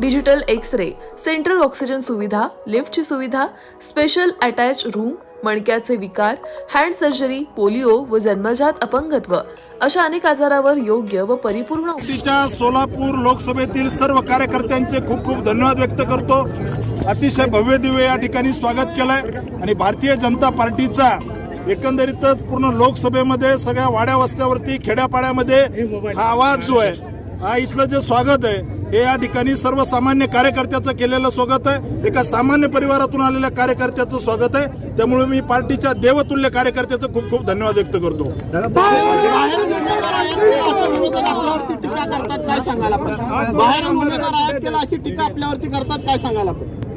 digital X ray central oxygen सुविधा लिफ्टची सुविधा स्पेशल अटॅच रूम मणक्याचे विकार हँड सर्जरी पोलिओ व जन्मजात अपंगत्व अशा अनेक आजारावर योग्य व परिपूर्ण सोलापूर लोकसभेतील सर्व कार्यकर्त्यांचे खूप खूप धन्यवाद व्यक्त करतो. अतिशय भव्य दिव्य या ठिकाणी स्वागत केलंय आणि भारतीय जनता पार्टीचा एकंदरीतच पूर्ण लोकसभेमध्ये सगळ्या वाड्या वस्त्यावरती खेड्यापाड्यामध्ये हा आवाज जो आहे हा इथलं जे स्वागत आहे हे या ठिकाणी सर्वसामान्य कार्यकर्त्याचं केलेलं स्वागत आहे. एका सामान्य परिवारातून आलेल्या कार्यकर्त्याचं स्वागत आहे. त्यामुळे मी पार्टीच्या देवतुल्य कार्यकर्त्याचं खूप खूप धन्यवाद व्यक्त करतो. काय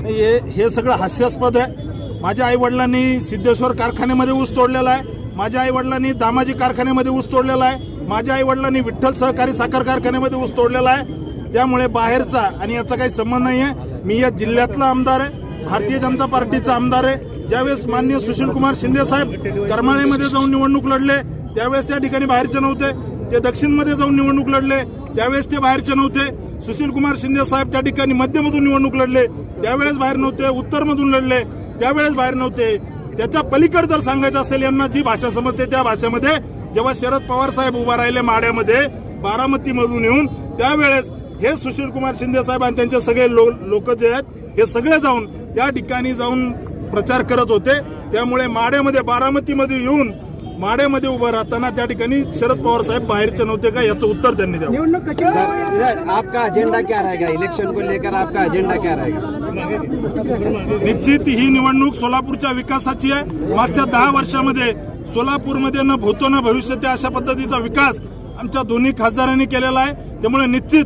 हे हे सगळं हास्यास्पद आहे. माझ्या आई वडिलांनी सिद्धेश्वर कारखान्यामध्ये ऊस तोडलेला आहे. माझ्या आई वडिलांनी दामाजी कारखान्यामध्ये ऊस तोडलेला आहे. माझ्या आई वडिलांनी विठ्ठल सहकारी साखर कारखान्यामध्ये ऊस तोडलेला आहे. त्यामुळे बाहेरचा आणि याचा काही संबंध नाही आहे मी या जिल्ह्यातला आमदार आहे भारतीय जनता पार्टीचा आमदार आहे. ज्यावेळेस मान्य सुशील कुमार शिंदे साहेब करमाळेमध्ये जाऊन निवडणूक लढले त्यावेळेस त्या ठिकाणी बाहेरचे नव्हते. ते दक्षिणमध्ये जाऊन निवडणूक लढले त्यावेळेस ते बाहेरचे नव्हते. सुशील कुमार शिंदे साहेब त्या ठिकाणी मध्यमधून निवडणूक लढले त्यावेळेस बाहेर नव्हते उत्तरमधून लढले त्यावेळेस बाहेर नव्हते. त्याच्या पलीकडे जर सांगायचं असेल यांना जी भाषा समजते त्या भाषेमध्ये जेव्हा शरद पवार साहेब उभा राहिले माड्यामध्ये बारामतीमधून येऊन त्यावेळेस हे सुशील कुमार शिंदे साहेब आणि त्यांचे सगळे लोक जे आहेत हे सगळे जाऊन त्या ठिकाणी जाऊन प्रचार करत होते. त्यामुळे माड्यामध्ये बारामतीमध्ये येऊन माड्यामध्ये उभं राहताना त्या ठिकाणी शरद पवार साहेब बाहेरचे नव्हते का याचं उत्तर त्यांनी द्यावं. आपका एजेंडा क्या रहेगा? इलेक्शन को लेकर आपका एजेंडा क्या रहेगा? निश्चित ही निवडणूक सोलापूरच्या विकासाची आहे. मागच्या दहा वर्षामध्ये सोलापूरमध्ये न भूतो न भविष्यते अशा पद्धतीचा विकास आमच्या दोन्ही खासदारांनी केलेला आहे. त्यामुळे निश्चित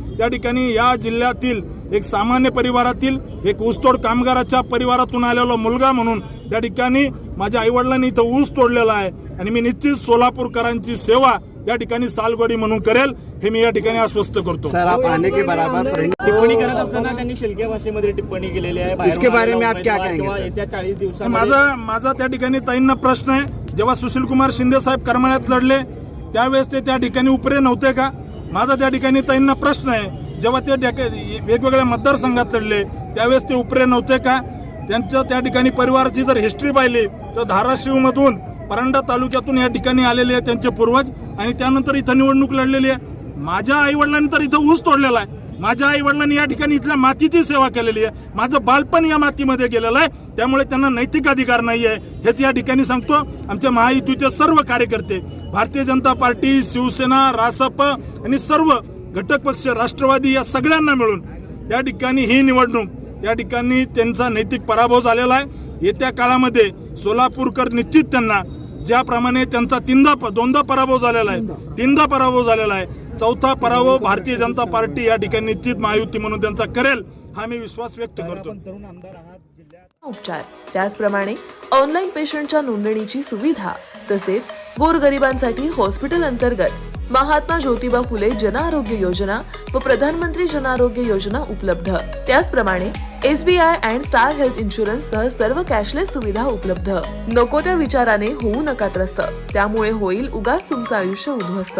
त्या ठिकाणी या जिल्ह्यातील एक सामान्य परिवारातील एक ऊसतोड कामगाराच्या परिवारातून आलेला मुलगा म्हणून त्या ठिकाणी माझ्या आईवडिलांनी इथं ऊस तोडलेला आहे. आणि मी निश्चित सोलापूरकरांची सेवा या ठिकाणी सालगडी म्हणून करेल हे मी या ठिकाणी आश्वस्त करतो. सर आप आने के बराबर प्रिंट- टिप्पणी करत असताना त्यांनी शिलक्या भाषेमध्ये टिप्पणी केलेली आहे. माझा माझा त्या ठिकाणी ताईंना प्रश्न आहे. जेव्हा सुशील कुमार शिंदे साहेब करमाळ्यात लढले त्यावेळेस ते त्या ठिकाणी उपरे नव्हते का? माझा त्या ठिकाणी त्यांना प्रश्न आहे. जेव्हा ते डॅके- वेगवेगळ्या मतदारसंघात लढले त्यावेळेस ते उपरे नव्हते का? त्यांच्या त्या ठिकाणी परिवाराची जर हिस्ट्री पाहिली तर धाराशिवमधून परांडा तालुक्यातून या ठिकाणी आलेले आहे त्यांचे पूर्वज आणि त्यानंतर इथं निवडणूक लढलेली आहे. माझ्या आईवडिलांनी तर इथं ऊस तोडलेला आहे. माझ्या आई वडिलांनी या ठिकाणी इथल्या मातीची सेवा केलेली आहे. माझं बालपण या मातीमध्ये गेलेलं आहे. त्यामुळे त्यांना नैतिक अधिकार नाही आहे. हेच या ठिकाणी सांगतो. आमचे महायुतीचे सर्व कार्यकर्ते भारतीय जनता पार्टी शिवसेना रासप आणि सर्व घटक पक्ष राष्ट्रवादी या सगळ्यांना मिळून या ठिकाणी ही निवडणूक या ठिकाणी त्यांचा नैतिक पराभव झालेला आहे. येत्या काळामध्ये सोलापूरकर निश्चित त्यांना ज्याप्रमाणे त्यांचा तीनदा प- दोनदा पराभव झालेला आहे. तीनदा पराभव झालेला आहे. चौथा पराभव भारतीय जनता पार्टी या ठिकाणी निश्चित महायुती म्हणून त्यांचा करेल हा मी विश्वास व्यक्त करतो. तरुण आमदार आहात जिल्ह्यात उपचार त्याचप्रमाणे ऑनलाईन पेशंटच्या नोंदणीची सुविधा तसेच गोरगरिबांसाठी हॉस्पिटल अंतर्गत महात्मा ज्योतिबा फुले जन आरोग्य योजना व प्रधानमंत्री जन आरोग्य योजना उपलब्ध. त्याचप्रमाणे SBI and Star Health insurance सह सर्व कॅशलेस सुविधा उपलब्ध. नको त्या विचाराने होऊ नका त्रस्त. त्यामुळे होईल उगाच तुमचं आयुष्य उद्ध्वस्त.